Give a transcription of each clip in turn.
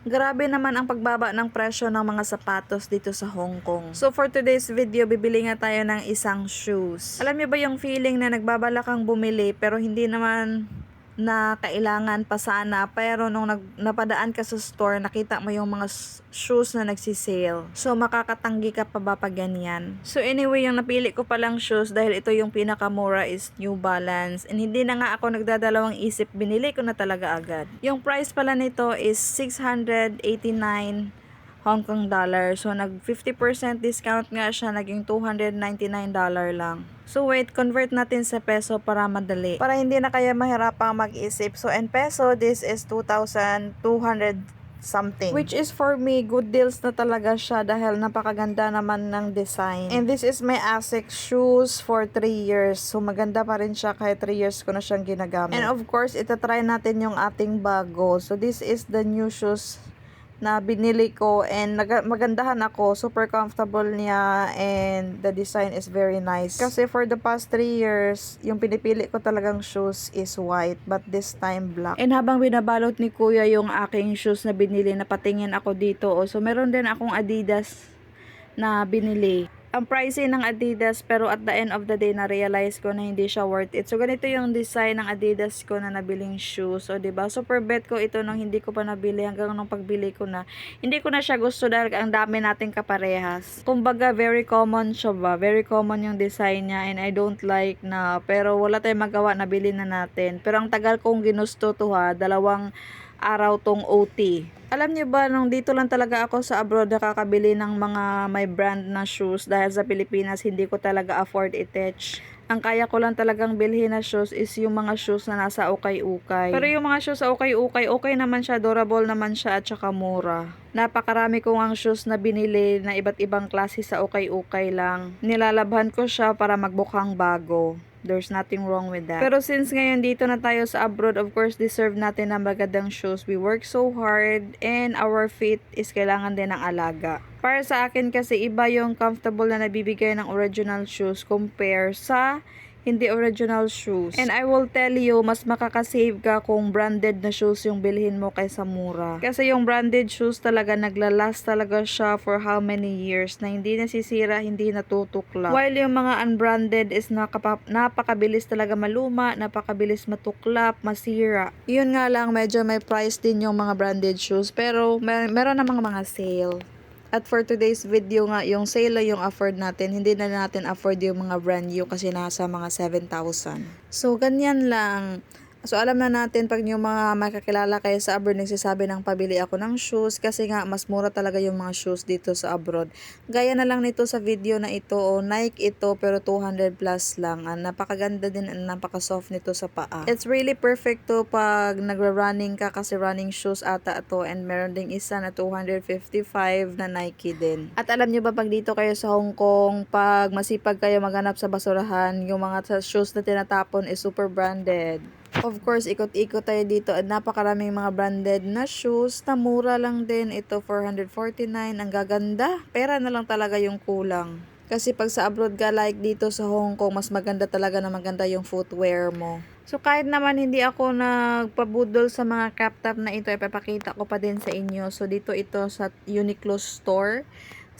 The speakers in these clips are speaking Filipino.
Grabe naman ang pagbaba ng presyo ng mga sapatos dito sa Hong Kong. So for today's video, bibili nga tayo ng isang shoes. Alam niyo ba yung feeling na nagbabala kang bumili pero hindi naman na kailangan pa sana. Pero nung nag, napadaan ka sa store nakita mo yung mga shoes na nagsisale. So makakatanggi ka pa ba pag ganyan? So anyway yung napili ko palang shoes dahil ito yung pinakamura is New Balance. And hindi na nga ako nagdadalawang isip binili ko na talaga agad. Yung price pala nito is 689 Hong Kong dollar. So, nag 50% discount nga siya, naging 299 dollar lang. So, wait, convert natin sa peso para madali. Para hindi na kaya mahirapang mag-isip. So, in peso, this is 2,200 something. Which is for me, good deals na talaga siya dahil napakaganda naman ng design. And this is my ASICS shoes for 3 years. So, maganda pa rin siya kahit 3 years ko na siyang ginagamit. And of course, itatry natin yung ating bago. So, this is the new shoes na binili ko and magandahan ako. Super comfortable niya and the design is very nice. Kasi for the past 3 years, yung pinipili ko talagang shoes is white but this time black. And habang binabalot ni kuya yung aking shoes na binili, napatingin ako dito. Oh. So meron din akong Adidas na binili. Ang pricey ng Adidas pero at the end of the day na-realize ko na hindi siya worth it. So ganito yung design ng Adidas ko na nabiling shoes. So 'di ba? Super bet ko ito nung hindi ko pa nabili hanggang nung pagbili ko na. Hindi ko na siya gusto dahil ang dami nating kaparehas. Kumbaga very common siya ba? Very common yung design niya and I don't like na pero wala tayong magawa nabili na natin. Pero ang tagal kong ginusto to ha, dalawang araw tong OT. Alam niyo ba, nung dito lang talaga ako sa abroad nakakabili ng mga may brand na shoes dahil sa Pilipinas hindi ko talaga afford i-touch. Ang kaya ko lang talagang bilhin na shoes is yung mga shoes na nasa ukay-ukay. Pero yung mga shoes sa ukay-ukay, okay naman siya, durable naman siya at saka mura. Napakarami ko ang shoes na binili na iba't ibang klase sa ukay-ukay lang. Nilalabhan ko siya para magbukhang bago. There's nothing wrong with that. Pero since ngayon dito na tayo sa abroad, of course, deserve natin ng magandang shoes. We work so hard and our feet is kailangan din ng alaga. Para sa akin kasi iba yung comfortable na nabibigay ng original shoes compare sa hindi original shoes. And I will tell you, mas makakasave ka kung branded na shoes yung bilhin mo kaysa mura. Kasi yung branded shoes talaga naglalast talaga siya for how many years na hindi nasisira, hindi natutukla. While yung mga unbranded is nakapa- napakabilis talaga maluma, napakabilis matuklap, masira. Yun nga lang, medyo may price din yung mga branded shoes. Pero mer- meron namang mga sale. At for today's video nga, yung sale lang yung afford natin. Hindi na natin afford yung mga brand new kasi nasa mga 7,000. So, ganyan lang. So, alam na natin pag yung mga makakilala kayo sa abroad, nagsasabi ng pabili ako ng shoes kasi nga mas mura talaga yung mga shoes dito sa abroad. Gaya na lang nito sa video na ito, o Nike ito pero 200 plus lang. Ah, napakaganda din, and napaka-soft nito sa paa. It's really perfect to pag nagra-running ka kasi running shoes ata ito and meron ding isa na 255 na Nike din. At alam nyo ba pag dito kayo sa Hong Kong, pag masipag kayo maghanap sa basurahan, yung mga shoes na tinatapon is super branded. Of course, ikot-ikot tayo dito at napakaraming mga branded na shoes na mura lang din. Ito 449, ang gaganda. Pera na lang talaga yung kulang. Kasi pag sa abroad ka like dito sa Hong Kong, mas maganda talaga na maganda yung footwear mo. So kahit naman hindi ako nagpabudol sa mga crop top na ito, ipapakita ko pa din sa inyo. So dito ito sa Uniqlo store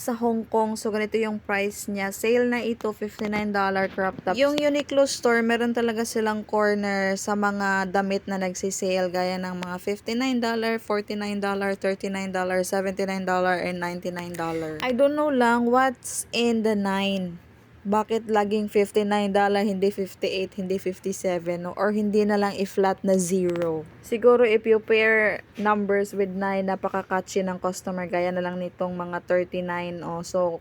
sa Hong Kong. So, ganito yung price niya. Sale na ito, $59 crop top. Yung Uniqlo store, meron talaga silang corner sa mga damit na nagsisale. Gaya ng mga $59, $49, $39, $79, and $99. I don't know lang what's in the 9 bakit laging $59, hindi 58, hindi 57, no? or hindi na lang i-flat na zero. Siguro if you pair numbers with 9, napaka-catchy ng customer, gaya na lang nitong mga 39, oh. so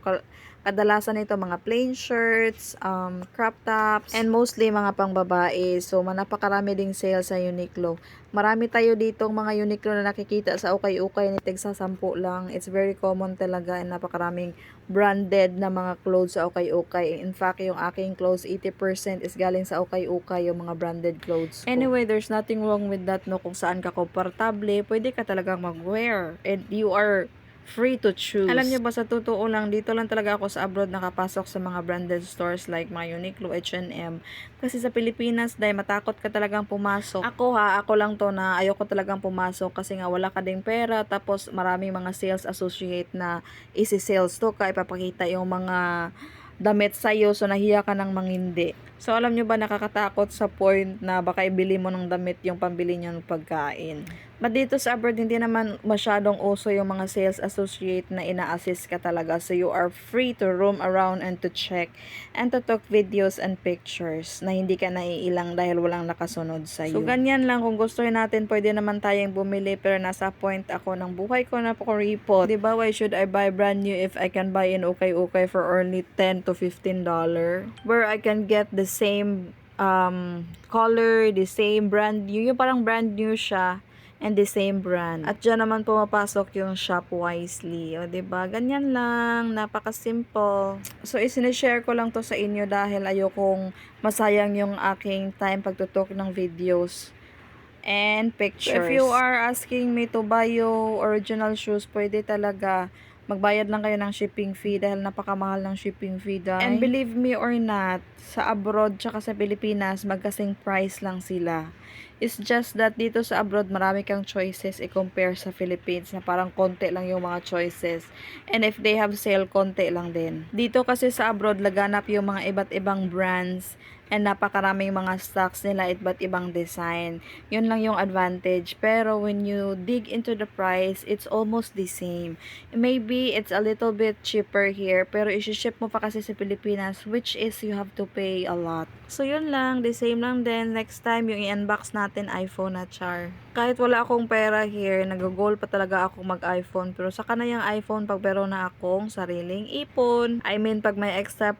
kadalasan nito mga plain shirts, um, crop tops, and mostly mga pangbabae. So, ma- napakarami ding sale sa Uniqlo. Marami tayo ditong mga Uniqlo na nakikita sa ukay-ukay ni tigsa 10 lang. It's very common talaga and napakaraming branded na mga clothes sa ukay-ukay. In fact, yung aking clothes, 80% is galing sa ukay-ukay yung mga branded clothes ko. Anyway, there's nothing wrong with that no kung saan ka komportable, pwede ka talagang mag-wear. And you are free to choose. Alam niyo ba sa totoo lang, dito lang talaga ako sa abroad nakapasok sa mga branded stores like mga Uniqlo, H&M. Kasi sa Pilipinas, dahil matakot ka talagang pumasok. Ako ha, ako lang to na ayoko talagang pumasok kasi nga wala ka ding pera tapos maraming mga sales associate na isi-sales to ka, ipapakita yung mga damit sa'yo so nahiya ka ng mangindi. So alam nyo ba nakakatakot sa point na baka ibili mo ng damit yung pambili nyo ng pagkain. But dito sa abroad, hindi naman masyadong uso yung mga sales associate na ina-assist ka talaga. So you are free to roam around and to check and to talk videos and pictures na hindi ka naiilang dahil walang nakasunod sa So ganyan lang, kung gusto natin, pwede naman tayong bumili pero nasa point ako ng buhay ko na pakuripot. Diba, why should I buy brand new if I can buy in okay-okay for only 10 to 15 dollar? Where I can get the same um, color, the same brand new, yung parang brand new siya and the same brand. At dyan naman pumapasok yung shop wisely. O, ba Ganyan lang. Napaka-simple. So, isinishare ko lang to sa inyo dahil ayokong masayang yung aking time pagtutok ng videos and pictures. if you are asking me to buy yung original shoes, pwede talaga magbayad lang kayo ng shipping fee dahil napakamahal ng shipping fee dahil. And believe me or not, sa abroad tsaka sa Pilipinas, magkasing price lang sila. It's just that dito sa abroad, marami kang choices i-compare sa Philippines na parang konti lang yung mga choices. And if they have sale, konti lang din. Dito kasi sa abroad, laganap yung mga iba't ibang brands and napakaraming mga stocks nila iba't ibang design. Yun lang yung advantage. Pero when you dig into the price, it's almost the same. Maybe it's a little bit cheaper here, pero isi-ship mo pa kasi sa Pilipinas, which is you have to pay a lot. So yun lang, the same lang din. Next time, yung i-unbox natin iPhone na char. Kahit wala akong pera here, nag-goal pa talaga ako mag-iPhone. Pero saka na iPhone pag meron na akong sariling ipon. I mean, pag may extra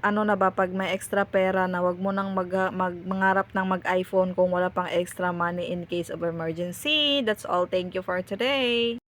ano na ba pag may extra pera na wag mo nang mag, mag mangarap ng mag-iPhone kung wala pang extra money in case of emergency. That's all. Thank you for today.